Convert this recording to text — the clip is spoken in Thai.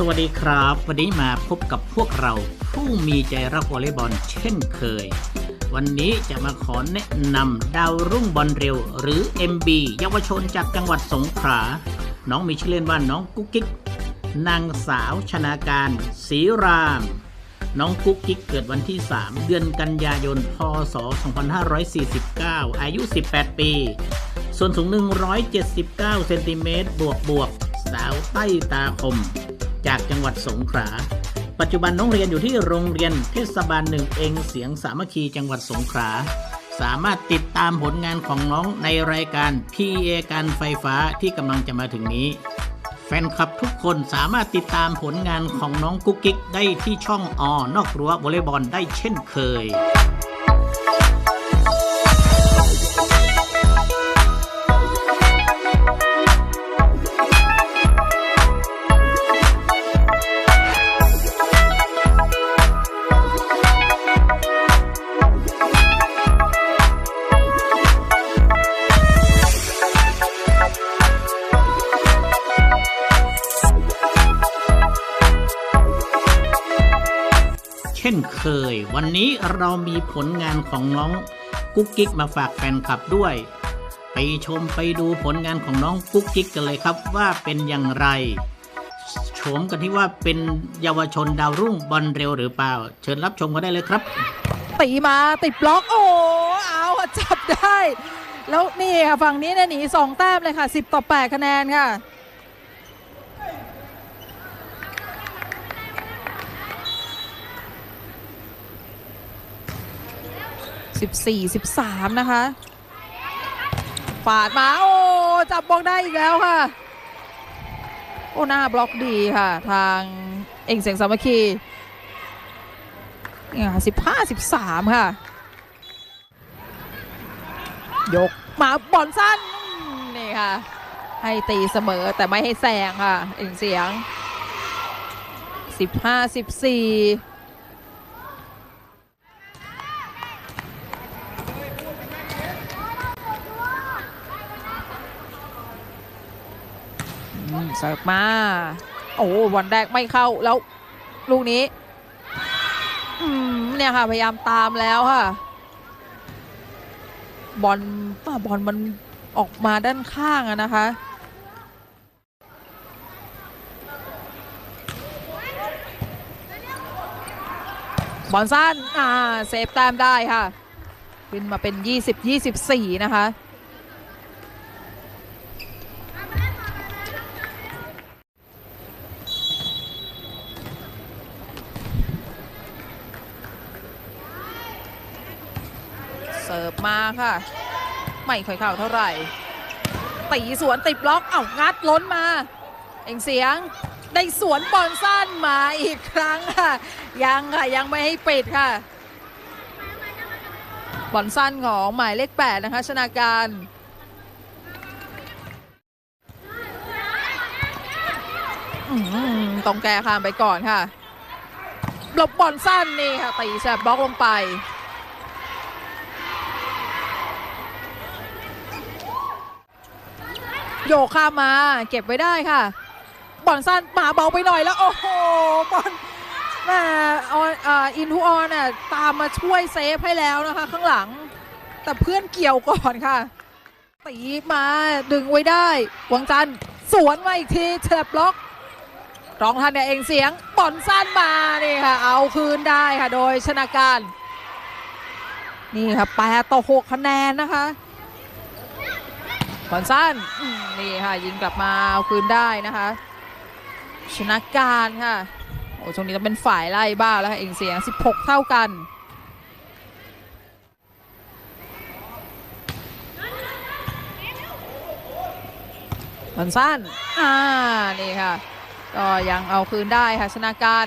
สวัสดีครับ วันนี้มาพบกับพวกเราผู้มีใจรักวอลเลย์บอลเช่นเคย วันนี้จะมาขอแนะนำดาวรุ่งบอลเร็ว หรือ MB เยาวชนจากจังหวัดสงขลาน้องมีชื่อเล่นว่าน้องกุ๊กกิ๊กนางสาวชนาการศรีราม น้องกุ๊กกิ๊กเกิดวันที่ 3 เดือนกันยายน พศ 2549 อายุ 18 ปี ส่วนสูง 179 เซนติเมตรบวกบวกสาวใต้ตาคม จากจังหวัดสงขลา ปัจจุบันน้องเรียนอยู่ที่โรงเรียนเทศบาลหนึ่งเองเสียงสามัคคีจังหวัดสงขลา สามารถติดตามผลงานของน้องในรายการ PA การไฟฟ้าที่กำลังจะมาถึงนี้ แฟนคลับทุกคนสามารถติดตามผลงานของน้องกุ๊กกิ๊กได้ที่ช่องอนอกรั้ววอลเลย์บอลได้เช่นเคย ช่นเคย วันนี้เรามีผลงานของน้องกุ๊กกิ๊กมาฝากแฟนคลับด้วย ไปชมไปดูผลงานของน้องกุ๊กกิ๊กกันเลยครับว่าเป็นอย่างไรชมกันที่ว่าเป็นเยาวชนดาวรุ่งบอลเร็วหรือเปล่า เชิญรับชมกันได้เลยครับตีมาติดบล็อกโอ้เอาจับได้ แล้วนี่ค่ะฝั่งนี้เนี่ยหนีสองแต้มเลยค่ะ 10 ต่อ 8 คะแนนค่ะ 14 13 นะคะฝาดมา โอ้ จับบล็อกได้อีกแล้วค่ะ โอ้ หน้าบล็อกดีค่ะ ทางเองเสียงสามัคคีเนี่ยสิบห้าสิบสามค่ะ ยกมาบอลสั้น นี่ค่ะ ให้ตีเสมอแต่ไม่ให้แซงค่ะ เองเสียง15 14อืม เสิร์ฟมา โอ้วันแรกไม่เข้าแล้วลูกนี้เนี่ยค่ะ พยายามตามแล้วค่ะ บอลอะบอลมันออกมาด้านข้างอะนะคะบอลสั้นอ่าเซฟแต้มได้ค่ะ ขึ้นมาเป็น 20-24 นะคะ เสิร์ฟมาค่ะ ไม่ค่อยเข้าเท่าไหร่ตีสวนติดบล็อกเอ้างัดล้นมา เองเสียงได้สวนบอลสั้นมาอีกครั้งค่ะ ยังค่ะยังไม่ให้ปิดค่ะ บอลสั้นของหมายเลขแปดนะคะ ชนาการต้องแก้ข้ามไปก่อนค่ะหลบบอลสั้นนี่ค่ะตีแสบบล็อกลงไป โยกข้ามมา เก็บไว้ได้ค่ะ บอลสั้นมาเบาไปหน่อยแล้ว โอ้โหบอลแม่ออนอ่าอินทูออนน่ะตามมาช่วยเซฟให้แล้วนะคะ ข้างหลัง แต่เพื่อนเกี่ยวก่อนค่ะตีมาดึงไว้ได้หวังจันสวนมาอีกทีเฉลบล็อกรองทันเนี่ยเองเสียงบอลสั้นมานี่ค่ะ เอาคืนได้ค่ะ โดยชนาการ นี่ค่ะแปดต่อหกคะแนนนะคะ บอลสั้นนี่ค่ะยิงกลับมาเอาคืนได้นะคะ ชนะการค่ะโอ้ช่วงนี้ต้องเป็นฝ่ายไล่บ้าแล้วค่ะเองเสียง 16 เท่ากันบอลสั้นอ่านี่ค่ะ ก็ยังเอาคืนได้ค่ะชนะการ